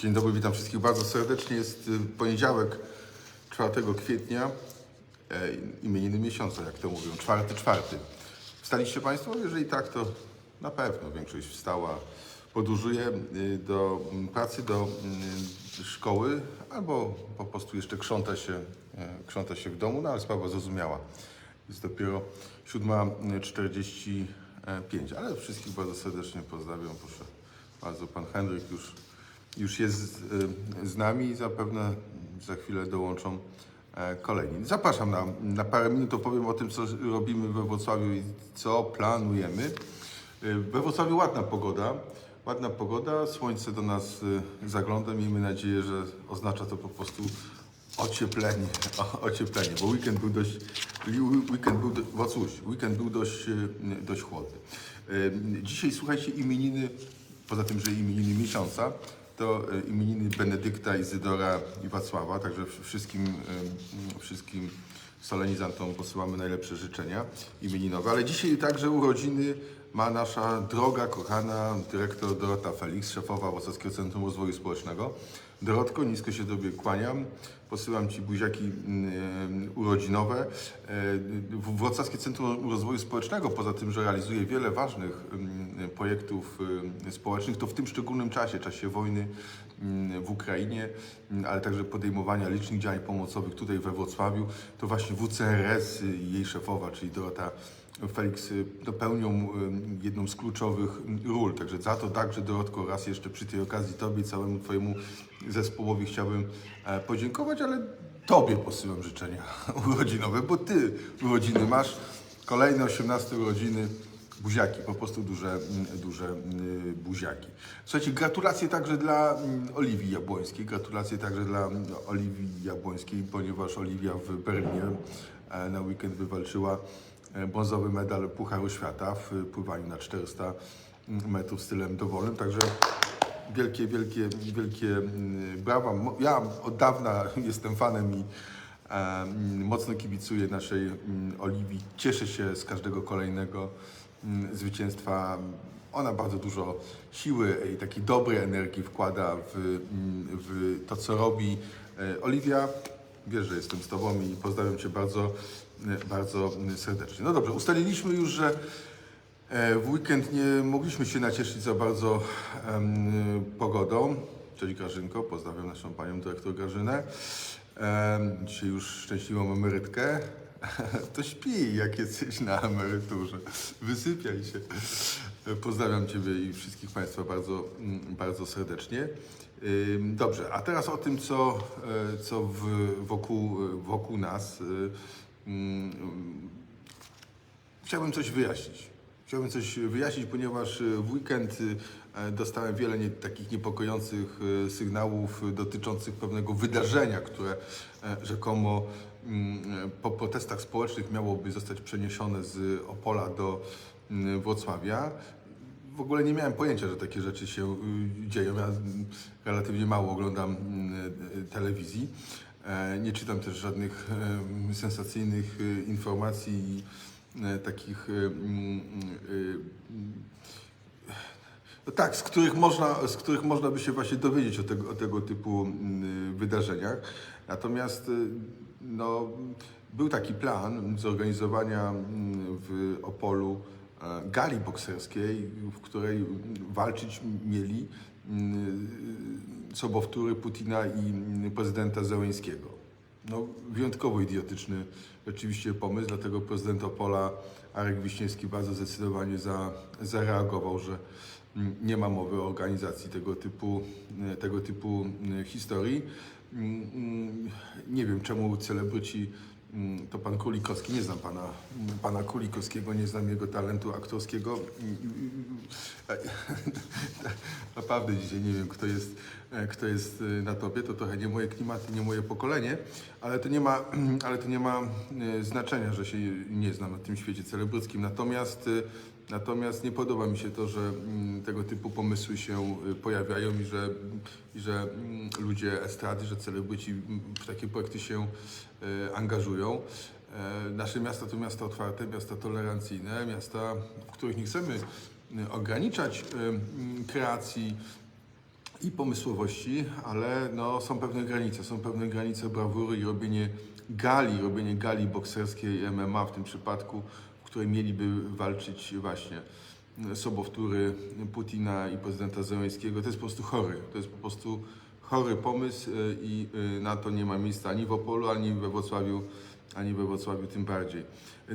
Dzień dobry, witam wszystkich bardzo serdecznie. Jest y, poniedziałek, 4 kwietnia, e, imieniny miesiąca, jak to mówią, czwarty, czwarty. Wstaliście Państwo? Jeżeli tak, to na pewno większość wstała. Podróżuje y, do mm, pracy, do mm, szkoły, albo po prostu jeszcze krząta się, e, krząta się w domu, no ale sprawa zrozumiała. Jest dopiero 7.45, ale wszystkich bardzo serdecznie pozdrawiam. Proszę bardzo, pan Henryk już, już jest y, z nami i zapewne za chwilę dołączą e, kolejni. Zapraszam na, na parę minut, opowiem o tym, co robimy we Wrocławiu i co planujemy. Y, We Wrocławiu ładna pogoda. Ładna pogoda, słońce do nas zagląda. Miejmy nadzieję, że oznacza to po prostu ocieplenie, o, ocieplenie, bo weekend był dość, weekend był, do- Wacuś, weekend był dość, dość chłodny. Dzisiaj słuchajcie imieniny, poza tym, że imieniny miesiąca, to y, imieniny Benedykta, Izydora i Wacława, także wszystkim, wszystkim solenizantom posyłamy najlepsze życzenia imieninowe, ale dzisiaj także urodziny ma nasza droga, kochana dyrektor Dorota Felix, szefowa Wrocławskiego Centrum Rozwoju Społecznego. Dorotko, nisko się Tobie kłaniam. Posyłam Ci buziaki mm, urodzinowe. E, Wrocławskie Centrum Rozwoju Społecznego, poza tym, że realizuje wiele ważnych mm, projektów społecznych, to w tym szczególnym czasie, czasie wojny mm, w Ukrainie, ale także podejmowania licznych działań pomocowych tutaj we Wrocławiu, to właśnie WCRS i jej szefowa, czyli Dorota Felix y, no, pełnią y, jedną z kluczowych ról. Także za to także Dorotko raz jeszcze przy tej okazji Tobie całemu Twojemu zespołowi chciałbym e, podziękować, ale Tobie posyłam życzenia urodzinowe, bo Ty urodziny masz. Kolejne 18 urodziny. Buziaki, po prostu duże, mm, duże mm, buziaki. Słuchajcie, gratulacje także dla mm, Oliwii Jabłońskiej. Gratulacje także dla mm, Oliwii Jabłońskiej, ponieważ Oliwia w Berlinie e, na weekend wywalczyła brązowy medal Pucharu Świata w pływaniu na 400 metrów stylem dowolnym. Także wielkie, wielkie, wielkie mm, brawa. Ja od dawna jestem fanem i e, mocno kibicuję naszej mm, Oliwii. Cieszę się z każdego kolejnego mm, zwycięstwa. Ona bardzo dużo siły i takiej dobrej energii wkłada w, w to, co robi. E, Oliwia, wiesz, że jestem z Tobą i pozdrawiam Cię bardzo, bardzo serdecznie. No dobrze, ustaliliśmy już, że E, W weekend nie mogliśmy się nacieszyć za bardzo em, pogodą. Cześć Grażynko, pozdrawiam naszą panią dyrektor Grażynę. Em, dzisiaj już szczęśliwą emerytkę. To śpi, jak jesteś na emeryturze. Wysypiaj się. E, Pozdrawiam Ciebie i wszystkich Państwa bardzo, mm, bardzo serdecznie. Dobrze, a teraz o tym, co, e, co w, wokół, wokół nas. y, mm, Chciałbym coś wyjaśnić. Chciałbym coś wyjaśnić, ponieważ w weekend e, dostałem wiele nie, takich niepokojących sygnałów dotyczących pewnego wydarzenia, które e, rzekomo mm, po protestach społecznych miałoby zostać przeniesione z Opola do Wrocławia. W ogóle nie miałem pojęcia, że takie rzeczy się y, dzieją. Ja mm, relatywnie mało oglądam mm, y, telewizji. E, Nie czytam też żadnych sensacyjnych y, informacji e, takich y, mm, y, no tak, z których, można, z których można by się właśnie dowiedzieć o tego, o tego typu mm, wydarzeniach. Natomiast y, no, był taki plan zorganizowania mm, w Opolu gali bokserskiej, w której walczyć mieli mm, sobowtóry Putina i mm, prezydenta Zełęńskiego. No, wyjątkowo idiotyczny rzeczywiście pomysł, dlatego prezydent Opola Arek Wiśniewski bardzo zdecydowanie za, zareagował, że mm, nie ma mowy o organizacji tego typu, e, tego typu e, historii. Nie wiem, czemu celebryci, to pan Kulikowski, nie znam pana, mm, pana Kulikowskiego, nie znam jego talentu aktorskiego. Mm, Naprawdę dzisiaj nie wiem, kto jest, e, kto jest e, na topie, to trochę nie moje klimaty, nie moje pokolenie, ale to nie ma, ale to nie ma e, znaczenia, że się nie znam na tym świecie celebryckim. Natomiast, natomiast nie podoba mi się to, że mm, tego typu pomysły się e, pojawiają i że, i że mm, ludzie estrady, że celebryci mm, w takie projekty się e, angażują. E, Nasze miasta to miasta otwarte, miasta tolerancyjne, miasta, w których nie chcemy e, ograniczać kreacji i pomysłowości, ale no, są pewne granice, są pewne granice brawury i robienie gali, robienie gali bokserskiej MMA w tym przypadku, której mieliby walczyć właśnie sobowtóry Putina i prezydenta Zełenskiego. To jest po prostu chory, to jest po prostu chory pomysł y, i y, na to nie ma miejsca ani w Opolu, ani we Wrocławiu, ani we Wrocławiu tym bardziej.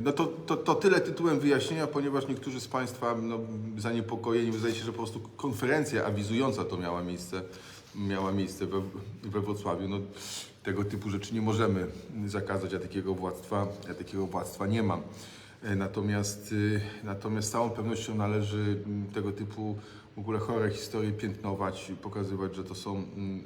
No to, to, to tyle tytułem wyjaśnienia, ponieważ niektórzy z Państwa no, zaniepokojeni, wydaje się, że po prostu konferencja awizująca to miała miejsce, miała miejsce we, we Wrocławiu. No, tego typu rzeczy nie możemy zakazać, a takiego władztwa, ja takiego władztwa nie mam. E, Natomiast, y, natomiast z całą pewnością należy mm, tego typu w ogóle chore historie piętnować, pokazywać, że to są mm,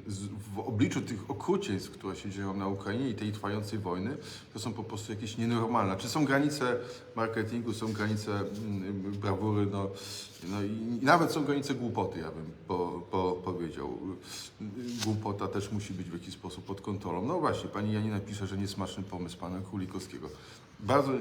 w obliczu tych okrucieństw, które się dzieją na Ukrainie i tej trwającej wojny, to są po prostu jakieś nienormalne. Czy są granice marketingu, są granice mm, brawury, no, no i, nawet są granice głupoty, ja bym po, po, powiedział. Głupota też musi być w jakiś sposób pod kontrolą. No właśnie, pani Janina pisze, że niesmaczny pomysł pana Królikowskiego. Bardzo,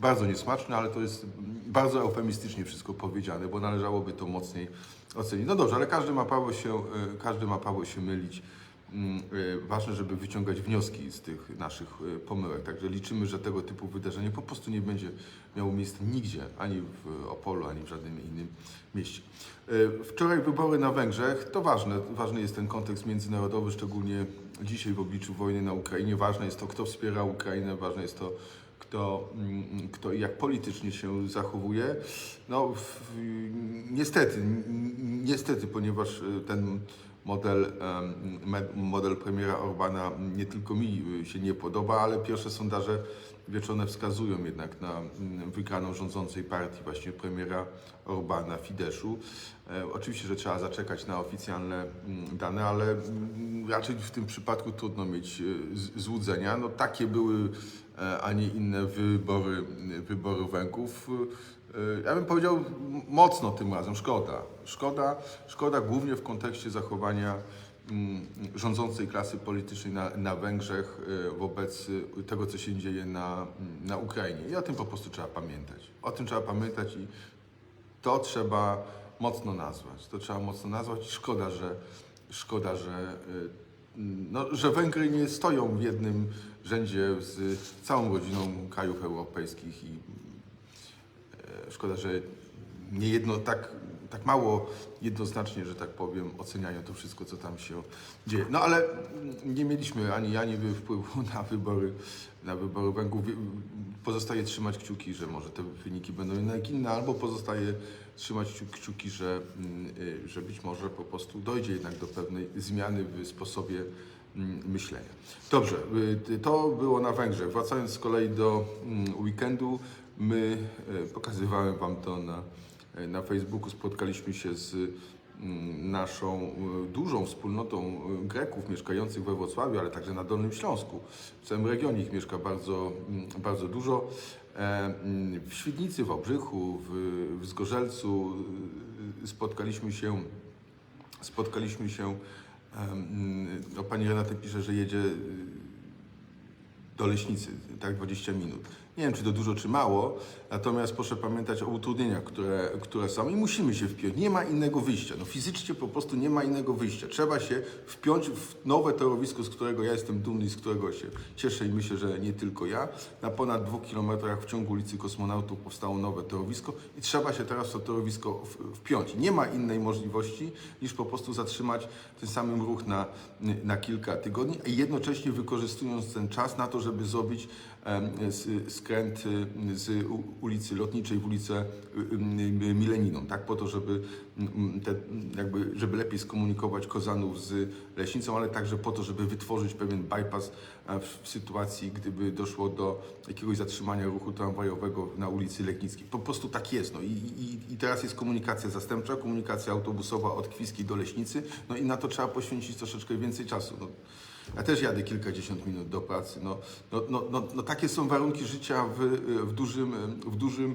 bardzo niesmaczny, ale to jest bardzo eufemistycznie wszystko powiedziane, bo należałoby to mocniej ocenić. No dobrze, ale każdy ma prawo się, e, każdy ma prawo się mylić. Mm, e, Ważne, żeby wyciągać wnioski z tych naszych e, pomyłek. Także liczymy, że tego typu wydarzenie po prostu nie będzie miało miejsca nigdzie, ani w Opolu, ani w żadnym innym mieście. E, Wczoraj wybory na Węgrzech, to ważne. Ważny jest ten kontekst międzynarodowy, szczególnie dzisiaj w obliczu wojny na Ukrainie. Ważne jest to, kto wspiera Ukrainę, ważne jest to, kto, mm, kto i jak politycznie się zachowuje. No, niestety, niestety, ponieważ y, ten model, model premiera Orbana nie tylko mi y, się nie podoba, ale pierwsze sondaże wieczorne wskazują jednak na wygraną rządzącej partii właśnie premiera Orbana, Fideszu. E, Oczywiście, że trzeba zaczekać na oficjalne dane, ale raczej w tym przypadku trudno mieć z- złudzenia. No, takie były, e, a nie inne wybory, wybory Węgrów. E, Ja bym powiedział mocno tym razem, szkoda. Szkoda, szkoda głównie w kontekście zachowania mm, rządzącej klasy politycznej na, na Węgrzech e, wobec e, tego, co się dzieje na, mm, na Ukrainie. I o tym po prostu trzeba pamiętać. O tym trzeba pamiętać i to trzeba mocno nazwać. To trzeba mocno nazwać. Szkoda, że, szkoda, że, y, no, że Węgry nie stoją w jednym rzędzie z całą rodziną krajów europejskich i szkoda, że nie jedno, tak, tak mało jednoznacznie, że tak powiem, oceniają to wszystko, co tam się dzieje. No ale nie mieliśmy ani ja, ani wy wpływu na wybory, na wybory Węgrów. Pozostaje trzymać kciuki, że może te wyniki będą jednak inne, albo pozostaje trzymać kciu- kciuki, że, mm, y, że być może po prostu dojdzie jednak do pewnej zmiany w sposobie mm, myślenia. Dobrze, y, to było na Węgrzech. Wracając z kolei do mm, weekendu, my, y, pokazywałem Wam to na, y, na Facebooku, spotkaliśmy się z mm, naszą y, dużą wspólnotą Greków mieszkających we Wrocławiu, ale także na Dolnym Śląsku. W całym regionie ich mieszka bardzo, mm, bardzo dużo. E, mm, W Świdnicy, w Obrzychu, w, w Zgorzelcu spotkaliśmy się spotkaliśmy się. No, pani Renata pisze, że jedzie do Leśnicy, tak 20 minut. Nie wiem, czy to dużo, czy mało, natomiast proszę pamiętać o utrudnieniach, które, które są i musimy się wpiąć. Nie ma innego wyjścia. No, fizycznie po prostu nie ma innego wyjścia. Trzeba się wpiąć w nowe torowisko, z którego ja jestem dumny i z którego się cieszę i myślę, że nie tylko ja. Na ponad dwóch kilometrach w ciągu ulicy Kosmonautów powstało nowe torowisko i trzeba się teraz w to torowisko wpiąć. Nie ma innej możliwości niż po prostu zatrzymać ten samym ruch na, na kilka tygodni i jednocześnie wykorzystując ten czas na to, żeby zrobić skręt y, z ulicy Lotniczej w ulicę y, y, Mileniną, tak, po to, żeby, mm, te, jakby, żeby lepiej skomunikować Kozanów z Leśnicą, ale także po to, żeby wytworzyć pewien bypass e, w, w sytuacji, gdyby doszło do jakiegoś zatrzymania ruchu tramwajowego na ulicy Legnickiej. Po prostu tak jest. No. I, i, I teraz jest komunikacja zastępcza, komunikacja autobusowa od Kwiskiej do Leśnicy, no i na to trzeba poświęcić troszeczkę więcej czasu. No. Ja też jadę kilkadziesiąt minut do pracy. No, no, no, no, no takie są warunki życia w, w, dużym, w dużym,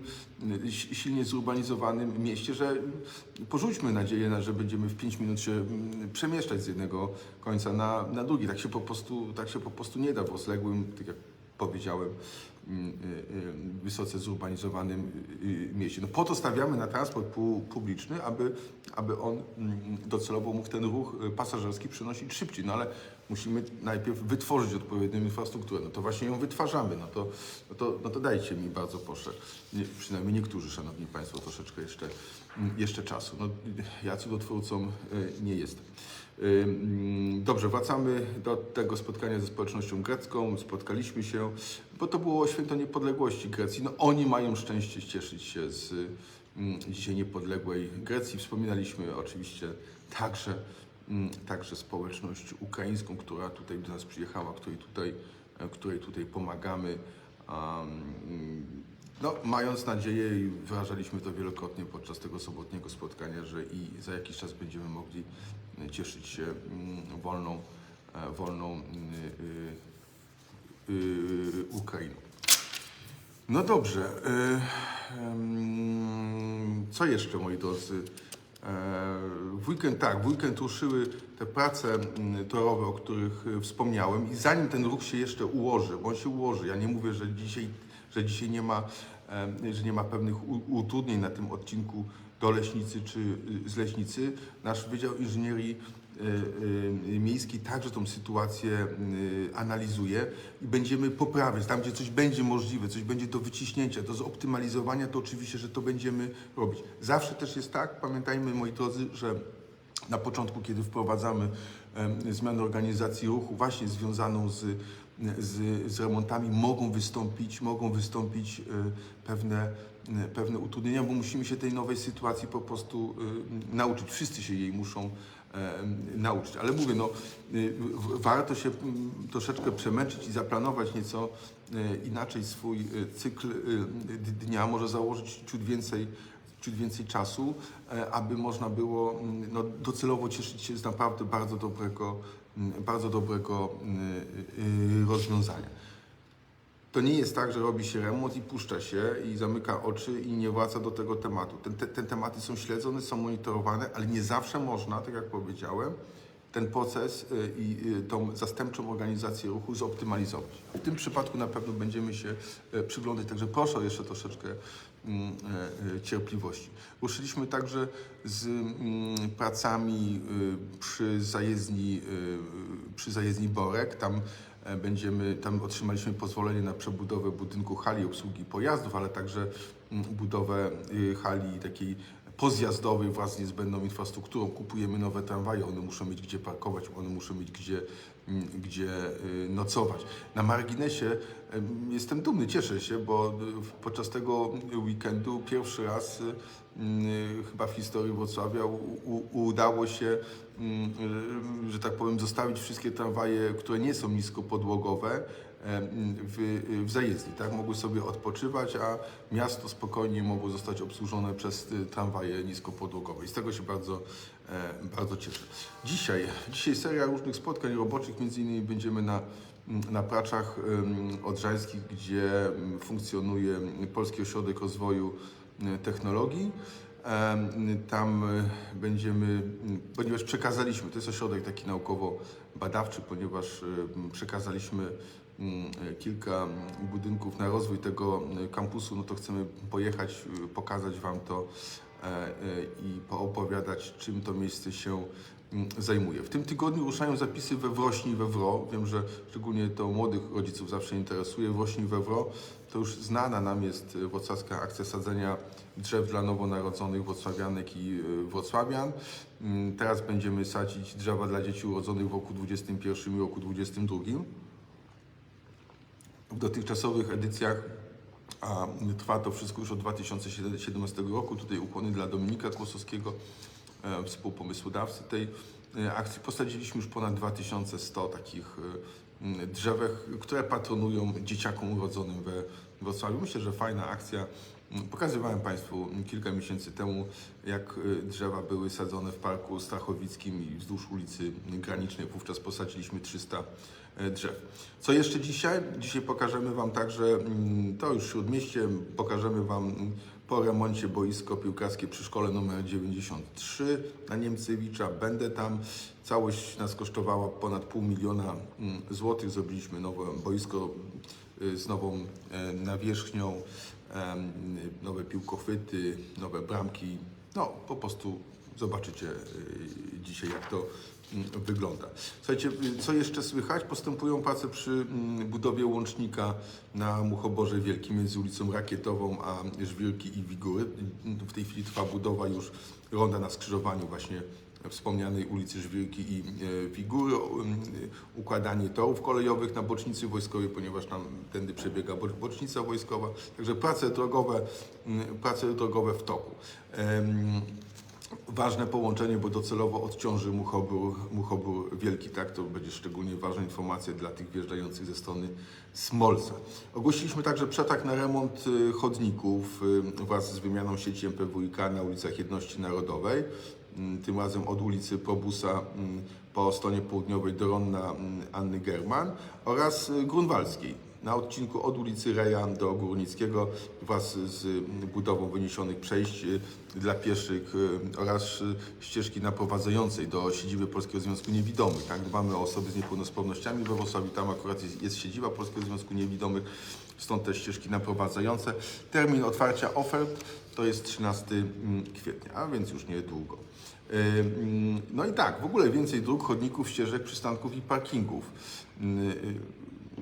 si- silnie zurbanizowanym mieście, że porzućmy nadzieję, na, że będziemy w 5 minut się mm, przemieszczać z jednego końca na, na drugi. Tak się, po prostu, tak się po prostu nie da w rozległym, tak jak powiedziałem, mm, y, y, wysoce zurbanizowanym y, mieście. No po to stawiamy na transport pu- publiczny, aby, aby on mm, docelowo mógł ten ruch pasażerski przynosić szybciej. No ale musimy najpierw wytworzyć odpowiednią infrastrukturę. No to właśnie ją wytwarzamy. No to, no to, no to dajcie mi bardzo proszę, nie, przynajmniej niektórzy, Szanowni Państwo, troszeczkę jeszcze, mm, jeszcze czasu. No, ja cudotwórcą y, nie jestem. Y, mm, Dobrze, wracamy do tego spotkania ze społecznością grecką. Spotkaliśmy się, bo to było święto niepodległości Grecji. No, oni mają szczęście cieszyć się z mm, dzisiaj niepodległej Grecji. Wspominaliśmy oczywiście także, także społeczność ukraińską, która tutaj do nas przyjechała, której tutaj, e, której tutaj pomagamy. Um, no, mając nadzieję i wyrażaliśmy to wielokrotnie podczas tego sobotniego spotkania, że i za jakiś czas będziemy mogli e, cieszyć się mm, wolną, e, wolną Ukrainą. No dobrze. Co jeszcze, moi drodzy? W weekend, tak, w weekend ruszyły te prace mm, torowe, o których y, wspomniałem i zanim ten ruch się jeszcze ułoży, bo on się ułoży, ja nie mówię, że dzisiaj, że dzisiaj nie ma, że nie ma pewnych utrudnień na tym odcinku do Leśnicy czy y, z Leśnicy, nasz Wydział Inżynierii Miejskiej także tą sytuację y, analizuje i będziemy poprawiać. Tam, gdzie coś będzie możliwe, coś będzie do wyciśnięcia, do zoptymalizowania, to oczywiście, że to będziemy robić. Zawsze też jest tak, pamiętajmy moi drodzy, że na początku, kiedy wprowadzamy zmianę organizacji ruchu, właśnie związaną z, z, z remontami, mogą wystąpić, mogą wystąpić pewne, pewne utrudnienia, bo musimy się tej nowej sytuacji po prostu nauczyć. Wszyscy się jej muszą nauczyć. Ale mówię, no, y, warto się mm, troszeczkę przemęczyć i zaplanować nieco e, inaczej swój e, cykl d- dnia, może założyć ciut więcej ciut więcej czasu, e, aby można było mm, no, docelowo cieszyć się z naprawdę bardzo dobrego, mm, bardzo dobrego y, y, rozwiązania. To nie jest tak, że robi się remont i puszcza się i zamyka oczy i nie wraca do tego tematu. Ten, te, te tematy są śledzone, są monitorowane, ale nie zawsze można, tak jak powiedziałem, ten proces y, i y, tą zastępczą organizację ruchu zoptymalizować. W tym przypadku na pewno będziemy się y, przyglądać, także proszę jeszcze troszeczkę mm, y, y, cierpliwości. Ruszyliśmy także z mm, pracami przy zajezdni, przy zajezdni Borek. Tam e, będziemy, tam otrzymaliśmy pozwolenie na przebudowę budynku hali obsługi pojazdów, ale także mm, budowę y, hali takiej pozjazdowej wraz z niezbędną infrastrukturą. Kupujemy nowe tramwaje, one muszą mieć gdzie parkować, one muszą mieć gdzie, mm, gdzie y, nocować. Na marginesie em, jestem dumny, cieszę się, bo y, podczas tego weekendu pierwszy raz chyba w historii Wrocławia u, u, udało się, mm, że tak powiem, zostawić wszystkie tramwaje, które nie są niskopodłogowe, em, w, w zajezdni, tak? Mogły sobie odpoczywać, a miasto spokojnie mogło zostać obsłużone przez y, tramwaje niskopodłogowe. I z tego się bardzo, e, bardzo cieszę. Dzisiaj, dzisiaj seria różnych spotkań roboczych, między innymi będziemy na, na Praczach Odrzańskich, gdzie funkcjonuje Polski Ośrodek Rozwoju e, Technologii. Tam e, będziemy, ponieważ przekazaliśmy, to jest ośrodek taki naukowo-badawczy, ponieważ e, przekazaliśmy mm, e, kilka budynków na rozwój tego kampusu, no to chcemy pojechać, pokazać Wam to i poopowiadać, czym to miejsce się zajmuje. W tym tygodniu ruszają zapisy we Wrośni i we Wro. Wiem, że szczególnie to młodych rodziców zawsze interesuje. Wrośni i we Wro to już znana nam jest e, wrocławska akcja sadzenia drzew dla nowonarodzonych wrocławianek i e, wrocławian. Teraz będziemy sadzić drzewa dla dzieci urodzonych w roku 21 i roku 22 w dotychczasowych edycjach, a trwa to wszystko już od 2017 roku. Tutaj ukłony dla Dominika Kłosowskiego, współpomysłodawcy tej e, akcji. Posadziliśmy już ponad 2100 takich e, drzewek, które patronują dzieciakom urodzonym we Wrocławiu. Myślę, że fajna akcja. M, Pokazywałem Państwu kilka miesięcy temu, jak e, drzewa były sadzone w Parku Strachowickim i wzdłuż ulicy Granicznej. Wówczas posadziliśmy 300 e, drzew. Co jeszcze dzisiaj? Dzisiaj pokażemy Wam także, mm, to już śródmieście, pokażemy Wam mm, po remoncie boisko piłkarskie przy szkole numer 93 na Niemcewicza. Będę tam. Całość nas kosztowała ponad pół miliona mm, złotych. Zrobiliśmy nowe boisko y, z nową e, nawierzchnią, nowe piłkochwyty, nowe bramki. No, po prostu zobaczycie y, dzisiaj, jak to mm, wygląda. Słuchajcie, y, co jeszcze słychać? Postępują prace przy mm, budowie łącznika na Muchoborze Wielkim między ulicą Rakietową a Żwirki i Wigury. W tej chwili trwa budowa już ronda na skrzyżowaniu właśnie wspomnianej ulicy Żwirki i e, Figury, o, em, układanie torów kolejowych na bocznicy wojskowej, ponieważ tam tędy przebiega bo- bocznica wojskowa. Także prace drogowe, mm, prace drogowe w toku. Ważne połączenie, bo docelowo odciąży Muchobór, Muchobór Wielki, tak? To będzie szczególnie ważna informacja dla tych wjeżdżających ze strony Smolca. Ogłosiliśmy także przetarg na remont y, chodników y, wraz z wymianą sieci MPWiK na ulicach Jedności Narodowej. Mm, Tym razem od ulicy Probusa mm, po stronie południowej do Ronna mm, Anny German oraz y, Grunwaldzkiej na odcinku od ulicy Reja do Górnickiego wraz z budową wyniesionych przejść y, dla pieszych y, oraz y, ścieżki naprowadzającej do siedziby Polskiego Związku Niewidomych. Tak, dbamy o osoby z niepełnosprawnościami we Wrocławiu, tam akurat jest, jest siedziba Polskiego Związku Niewidomych, stąd te ścieżki naprowadzające. Termin otwarcia ofert to jest 13 mm, kwietnia, a więc już niedługo. Mm, No i tak, w ogóle więcej dróg, chodników, ścieżek, przystanków i parkingów.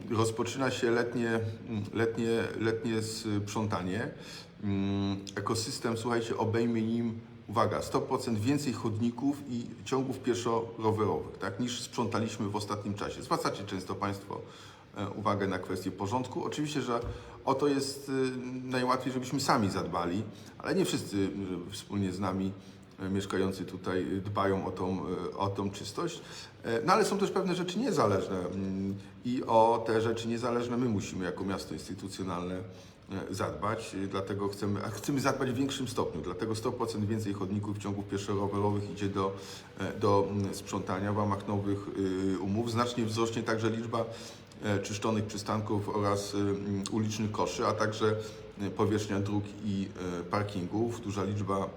Rozpoczyna się letnie, letnie, letnie sprzątanie. Mm, Ekosystem, słuchajcie, obejmie nim, uwaga, 100% więcej chodników i ciągów pieszo-rowerowych, tak, niż sprzątaliśmy w ostatnim czasie. Zwracacie często Państwo e, uwagę na kwestię porządku. Oczywiście, że o to jest y, najłatwiej, żebyśmy sami zadbali, ale nie wszyscy y, wspólnie z nami mieszkający tutaj dbają o tą, e, o tą czystość. E, No ale są też pewne rzeczy niezależne mm, i o te rzeczy niezależne my musimy jako miasto instytucjonalne e, zadbać, E, dlatego chcemy, chcemy zadbać w większym stopniu, dlatego 100% więcej chodników, ciągów pieszo-rowerowych idzie do, e, do mm, sprzątania w ramach nowych y, umów. Znacznie wzrośnie także liczba e, czyszczonych przystanków oraz y, mm, ulicznych koszy, a także e, powierzchnia dróg i e, parkingów. Duża liczba e,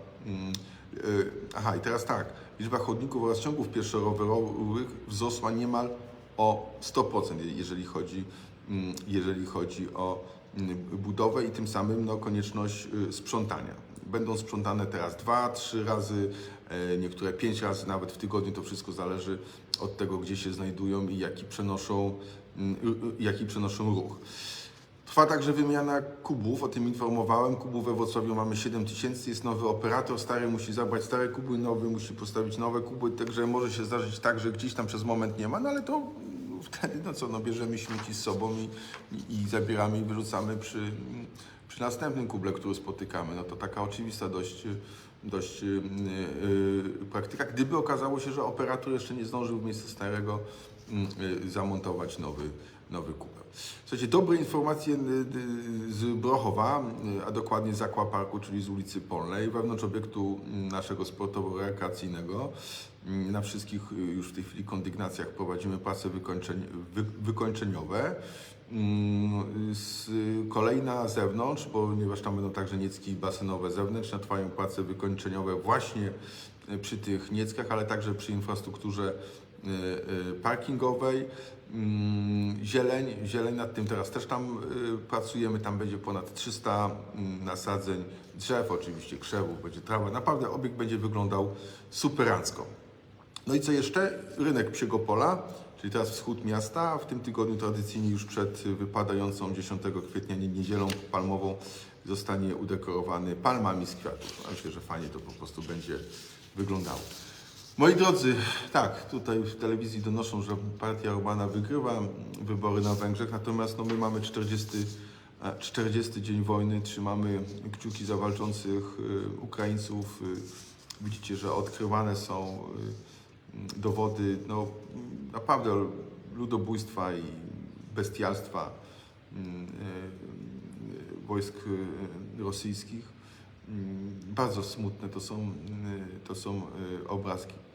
Aha, i teraz tak. Liczba chodników oraz ciągów pieszo-rowerowych wzrosła niemal o 100%, jeżeli chodzi, mm, jeżeli chodzi o mm, budowę i tym samym no, konieczność y, sprzątania. Będą sprzątane teraz dwa, trzy razy, e, niektóre pięć razy nawet w tygodniu. To wszystko zależy od tego, gdzie się znajdują i jaki przenoszą, mm, y, y, jaki przenoszą ruch. Trwa także wymiana kubów, o tym informowałem. Kubów we Wrocławiu mamy 7 tysięcy, jest nowy operator, stary musi zabrać stare kuby, nowy musi postawić nowe kuby, także może się zdarzyć tak, że gdzieś tam przez moment nie ma, no ale to wtedy, no co, no bierzemy śmieci z sobą i, i, i zabieramy i wyrzucamy przy, przy następnym kuble, który spotykamy. No to taka oczywista dość, dość yy, yy, praktyka. Gdyby okazało się, że operator jeszcze nie zdążył w miejsce starego yy, zamontować nowy, nowy kubel. Słuchajcie, dobre informacje y, y, z Brochowa, y, a dokładnie z Aquaparku, czyli z ulicy Polnej, wewnątrz obiektu y, naszego sportowo-rekreacyjnego. Y, Na wszystkich już w tej chwili kondygnacjach prowadzimy prace wykończeń, wy, wykończeniowe. Mm, Z kolei na zewnątrz, ponieważ tam będą także niecki basenowe zewnętrzne, trwają prace wykończeniowe właśnie przy tych nieckach, ale także przy infrastrukturze parkingowej. Mm, Zieleń, zieleń nad tym teraz też tam y, pracujemy, tam będzie ponad 300 mm, nasadzeń drzew, oczywiście krzewów, będzie trawa. Naprawdę obiekt będzie wyglądał superancko. No i co jeszcze? Rynek Psiego Pola, czyli teraz wschód miasta. W tym tygodniu tradycyjnie już przed wypadającą 10 kwietnia nie- niedzielą palmową zostanie udekorowany palmami z kwiatów. Myślę, że fajnie to po prostu będzie wyglądało. Moi drodzy, tak, tutaj w telewizji donoszą, że partia Orbana wygrywa wybory na Węgrzech, natomiast no, my mamy 40, e, 40 dzień wojny, trzymamy kciuki za walczących y, Ukraińców. Y, Widzicie, że odkrywane są dowody no, naprawdę ludobójstwa i bestialstwa mm, wojsk rosyjskich. Mm, Bardzo smutne to są, to są obrazki.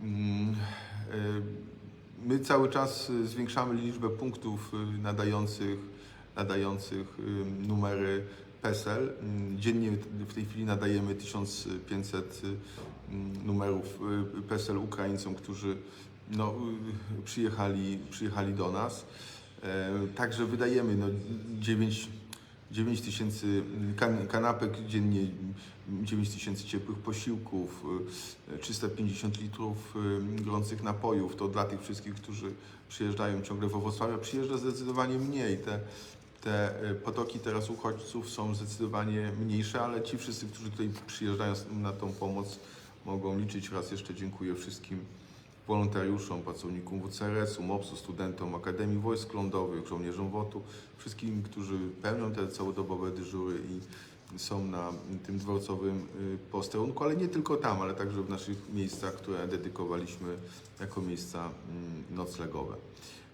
Mm, y, My cały czas y, zwiększamy liczbę punktów y, nadających, nadających numery PESEL. Mm, Dziennie w tej chwili nadajemy 1500 y, mm, numerów PESEL Ukraińcom, którzy no, przyjechali, przyjechali do nas. E, Także wydajemy no, 9, 9 tysięcy kan, kanapek dziennie, 9 tysięcy ciepłych posiłków, e, 350 litrów e, gorących napojów. To dla tych wszystkich, którzy przyjeżdżają ciągle we Wrocławia, przyjeżdża zdecydowanie mniej. Te, te e, potoki teraz uchodźców są zdecydowanie mniejsze, ale ci wszyscy, którzy tutaj przyjeżdżają na tą pomoc, mogą liczyć. Raz jeszcze dziękuję wszystkim wolontariuszom, pracownikom WCRS-u, MOPS-u, studentom Akademii Wojsk Lądowych, żołnierzom WOT-u, wszystkim, którzy pełnią te całodobowe dyżury i są na tym dworcowym y, posterunku, ale nie tylko tam, ale także w naszych miejscach, które dedykowaliśmy jako miejsca mm, noclegowe.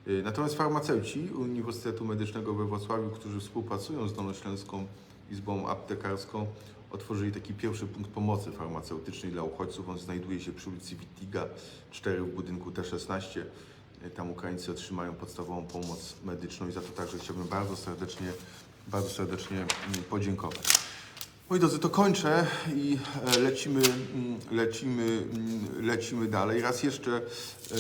Y, Natomiast farmaceuci Uniwersytetu Medycznego we Wrocławiu, którzy współpracują z Dolnośląską Izbą Aptekarską, otworzyli taki pierwszy punkt pomocy farmaceutycznej dla uchodźców. On znajduje się przy ulicy Wittiga 4 w budynku T16. Y, Tam Ukraińcy otrzymają podstawową pomoc medyczną i za to także chciałbym bardzo serdecznie, bardzo serdecznie podziękować. Moi drodzy, to kończę i e, lecimy, mm, lecimy, mm, lecimy dalej. Raz jeszcze e,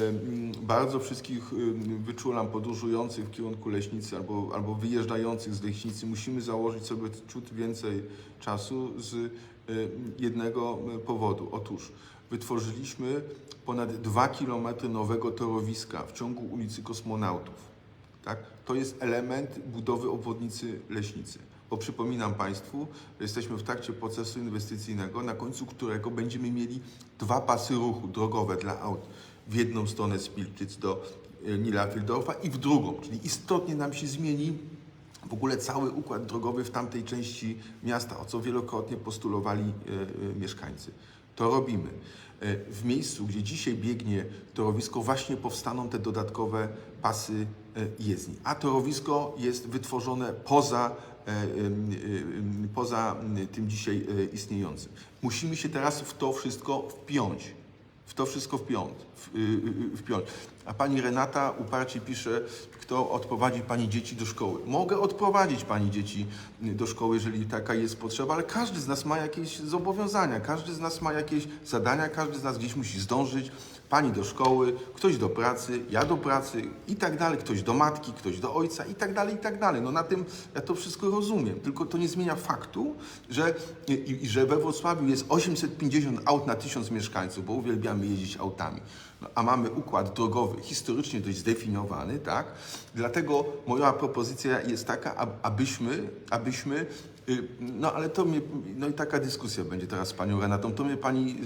mm, bardzo wszystkich mm, wyczulam podróżujących w kierunku Leśnicy albo, albo wyjeżdżających z Leśnicy. Musimy założyć sobie ciut więcej czasu z e, jednego e, powodu. Otóż wytworzyliśmy ponad 2 km nowego torowiska w ciągu ulicy Kosmonautów. Tak? To jest element budowy obwodnicy Leśnicy. Bo przypominam Państwu, że jesteśmy w trakcie procesu inwestycyjnego, na końcu którego będziemy mieli dwa pasy ruchu drogowe dla aut w jedną stronę z Pilczyc do e, Nilafildorfa i w drugą. Czyli istotnie nam się zmieni w ogóle cały układ drogowy w tamtej części miasta, o co wielokrotnie postulowali e, e, mieszkańcy. To robimy. E, W miejscu, gdzie dzisiaj biegnie torowisko, właśnie powstaną te dodatkowe pasy e, jezdni. A torowisko jest wytworzone poza, e, poza tym dzisiaj istniejącym. Musimy się teraz w to wszystko wpiąć w to wszystko wpiąć, w, y, y, wpiąć. A pani Renata uparcie pisze, kto odprowadzi pani dzieci do szkoły. Mogę odprowadzić pani dzieci y, do szkoły, jeżeli taka jest potrzeba, ale każdy z nas ma jakieś zobowiązania, każdy z nas ma jakieś zadania, każdy z nas gdzieś musi zdążyć. Pani do szkoły, ktoś do pracy, ja do pracy i tak dalej, ktoś do matki, ktoś do ojca i tak dalej, i tak dalej. No na tym ja to wszystko rozumiem, tylko to nie zmienia faktu, że, i, że we Wrocławiu jest 850 aut na 1000 mieszkańców, bo uwielbiamy jeździć autami. No, a mamy układ drogowy historycznie dość zdefiniowany, tak? Dlatego moja propozycja jest taka, ab- abyśmy, abyśmy no ale to mnie, no i taka dyskusja będzie teraz z Panią Renatą, to mnie Pani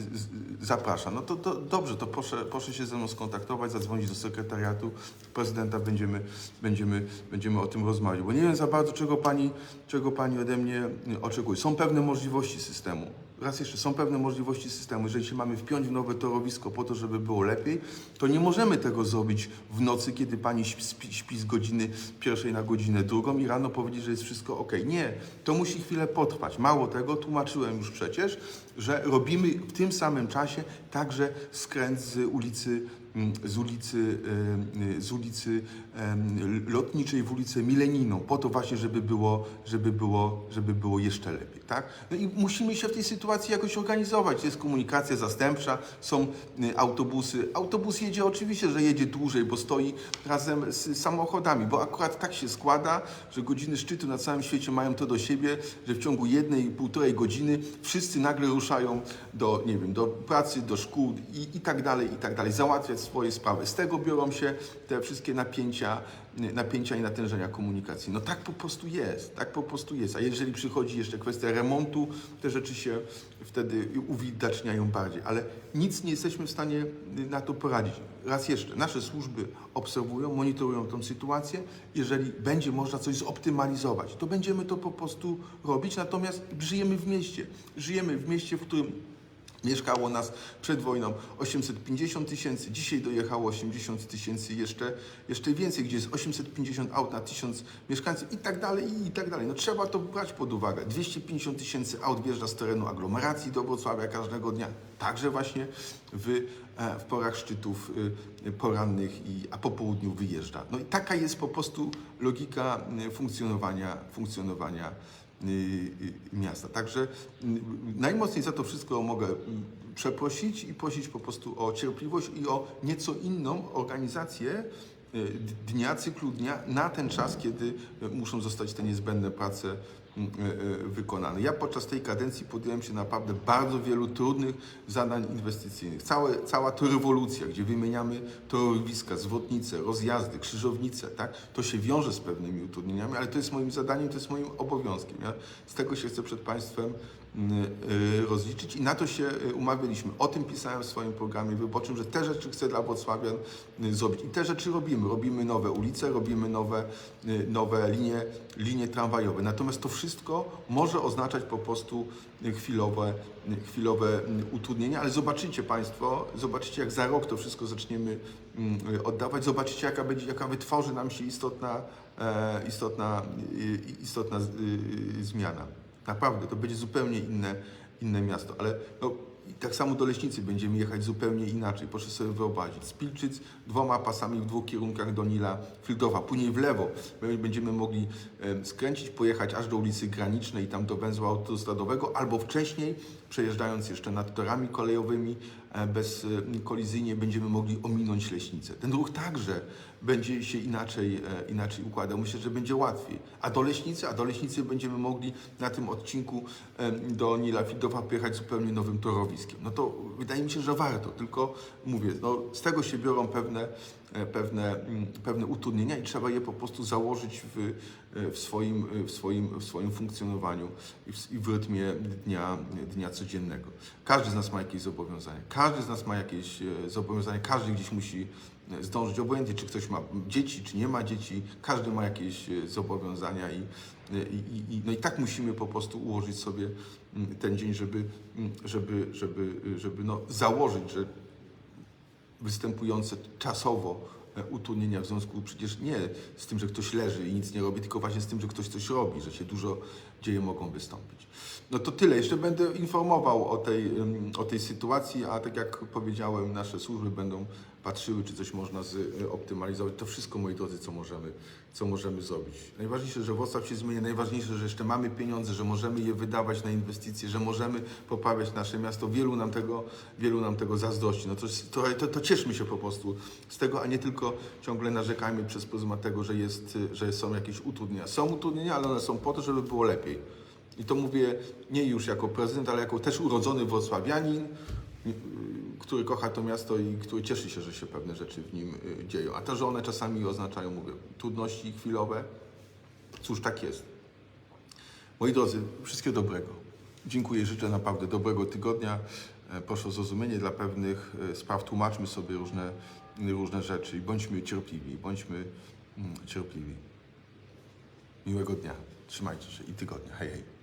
zaprasza. No to, to dobrze, to proszę, proszę się ze mną skontaktować, zadzwonić do sekretariatu prezydenta, będziemy, będziemy, będziemy o tym rozmawiać, bo nie wiem za bardzo, czego Pani, czego pani ode mnie y, oczekuje. Są pewne możliwości systemu. Raz jeszcze, są pewne możliwości systemu. Jeżeli się mamy wpiąć w nowe torowisko po to, żeby było lepiej, to nie możemy tego zrobić w nocy, kiedy pani śpi, śpi z godziny pierwszej na godzinę drugą i rano powiedzieć, że jest wszystko ok. Nie, to musi chwilę potrwać. Mało tego, tłumaczyłem już przecież, że robimy w tym samym czasie także skręt z ulicy mm, z ulicy, em, z ulicy Lotniczej w ulicę Milenijną, po to właśnie, żeby było, żeby było, żeby było jeszcze lepiej. Tak? No i musimy się w tej sytuacji jakoś organizować. Jest komunikacja zastępcza, są y, autobusy. Autobus jedzie oczywiście, że jedzie dłużej, bo stoi razem z samochodami, bo akurat tak się składa, że godziny szczytu na całym świecie mają to do siebie, że w ciągu jednej, półtorej godziny wszyscy nagle ruszają do, nie wiem, do pracy, do szkół i, i tak dalej, i tak dalej, załatwiać swoje sprawy. Z tego biorą się te wszystkie napięcia, napięcia i natężenia komunikacji. No tak po prostu jest, tak po prostu jest. A jeżeli przychodzi jeszcze kwestia remontu, te rzeczy się wtedy uwidaczniają bardziej. Ale nic nie jesteśmy w stanie na to poradzić. Raz jeszcze, nasze służby obserwują, monitorują tą sytuację. Jeżeli będzie można coś zoptymalizować, to będziemy to po prostu robić. Natomiast żyjemy w mieście. Żyjemy w mieście, w którym Mieszkało nas przed wojną 850 tysięcy, dzisiaj dojechało 80 tysięcy, jeszcze, jeszcze więcej, gdzie jest 850 aut na 1000 mieszkańców i tak dalej, i tak dalej. No trzeba to brać pod uwagę. 250 tysięcy aut wjeżdża z terenu aglomeracji do Wrocławia każdego dnia, także właśnie w, e, w porach szczytów y, porannych, i, a po południu wyjeżdża. No i taka jest po prostu logika y, funkcjonowania, funkcjonowania miasta. Także y, najmocniej za to wszystko mogę y, przeprosić i prosić po prostu o cierpliwość i o nieco inną organizację y, dnia, cyklu dnia na ten czas, kiedy y, muszą zostać te niezbędne prace y, y, wykonane. Ja podczas tej kadencji podjąłem się naprawdę bardzo wielu trudnych zadań inwestycyjnych. Całe, cała to rewolucja, gdzie wymieniamy torowiska, zwodnice, rozjazdy, krzyżownice, tak? to się wiąże z pewnymi utrudnieniami, ale to jest moim zadaniem, to jest moim obowiązkiem. Ja z tego się chcę przed Państwem rozliczyć i na to się y, umawialiśmy. O tym pisałem w swoim programie wyborczym, że te rzeczy chcę dla Wrocławian y, zrobić. I te rzeczy robimy. Robimy nowe ulice, robimy nowe, y, nowe linie, linie tramwajowe. Natomiast to wszystko może oznaczać po prostu y, chwilowe, y, chwilowe y, utrudnienia, ale zobaczycie Państwo, zobaczycie jak za rok to wszystko zaczniemy mm, y, oddawać, zobaczycie jaka, będzie, jaka wytworzy nam się istotna, e, istotna, y, istotna y, y, zmiana. Naprawdę, to będzie zupełnie inne, inne miasto, ale no, tak samo do Leśnicy będziemy jechać zupełnie inaczej. Proszę sobie wyobrazić. Z Pilczyc dwoma pasami w dwóch kierunkach do Nila Fildowa, później w lewo. My Będziemy mogli skręcić, pojechać aż do ulicy Granicznej i tam do węzła autostradowego, albo wcześniej, przejeżdżając jeszcze nad torami kolejowymi, e, bezkolizyjnie będziemy mogli ominąć Leśnicę. Ten ruch także będzie się inaczej, e, inaczej układał. Myślę, że będzie łatwiej. A do Leśnicy, a do Leśnicy będziemy mogli na tym odcinku do Nila Fildowa pojechać zupełnie nowym torowiskiem. No to wydaje mi się, że warto, tylko mówię, no, z tego się biorą pewne, e, pewne, mm, pewne utrudnienia i trzeba je po prostu założyć w, e, w, swoim, e, w, swoim, w swoim funkcjonowaniu i w, i w rytmie dnia, dnia codziennego. Każdy z nas ma jakieś zobowiązania, każdy z nas ma jakieś e, zobowiązania, każdy gdzieś musi e, zdążyć, obojętnie czy ktoś ma dzieci, czy nie ma dzieci, każdy ma jakieś e, zobowiązania i, i, i, no i tak musimy po prostu ułożyć sobie mm, ten dzień, żeby, mm, żeby, żeby, żeby no założyć, że występujące czasowo e, utrudnienia w związku przecież nie z tym, że ktoś leży i nic nie robi, tylko właśnie z tym, że ktoś coś robi, że się dużo dzieje mogą wystąpić. No to tyle. Jeszcze będę informował o tej, o tej sytuacji, a tak jak powiedziałem, nasze służby będą patrzyły, czy coś można zoptymalizować. To wszystko, moi drodzy, co możemy, co możemy zrobić. Najważniejsze, że Wrocław się zmienia, najważniejsze, że jeszcze mamy pieniądze, że możemy je wydawać na inwestycje, że możemy poprawiać nasze miasto. Wielu nam tego, wielu nam tego zazdrości. No to, to, to, cieszmy się po prostu z tego, a nie tylko ciągle narzekajmy przez pryzmat tego, że, jest, że są jakieś utrudnienia. Są utrudnienia, ale one są po to, żeby było lepiej. I to mówię nie już jako prezydent, ale jako też urodzony wrocławianin, y, który kocha to miasto i który cieszy się, że się pewne rzeczy w nim y, dzieją. A to, że one czasami oznaczają, mówię, trudności chwilowe, cóż, tak jest. Moi drodzy, wszystkiego dobrego. Dziękuję, życzę naprawdę dobrego tygodnia. E, Proszę o zrozumienie dla pewnych e, spraw. Tłumaczmy sobie różne, różne rzeczy i bądźmy cierpliwi, bądźmy mm, cierpliwi. Miłego dnia. Trzymajcie się i tygodnia. Hej, hej.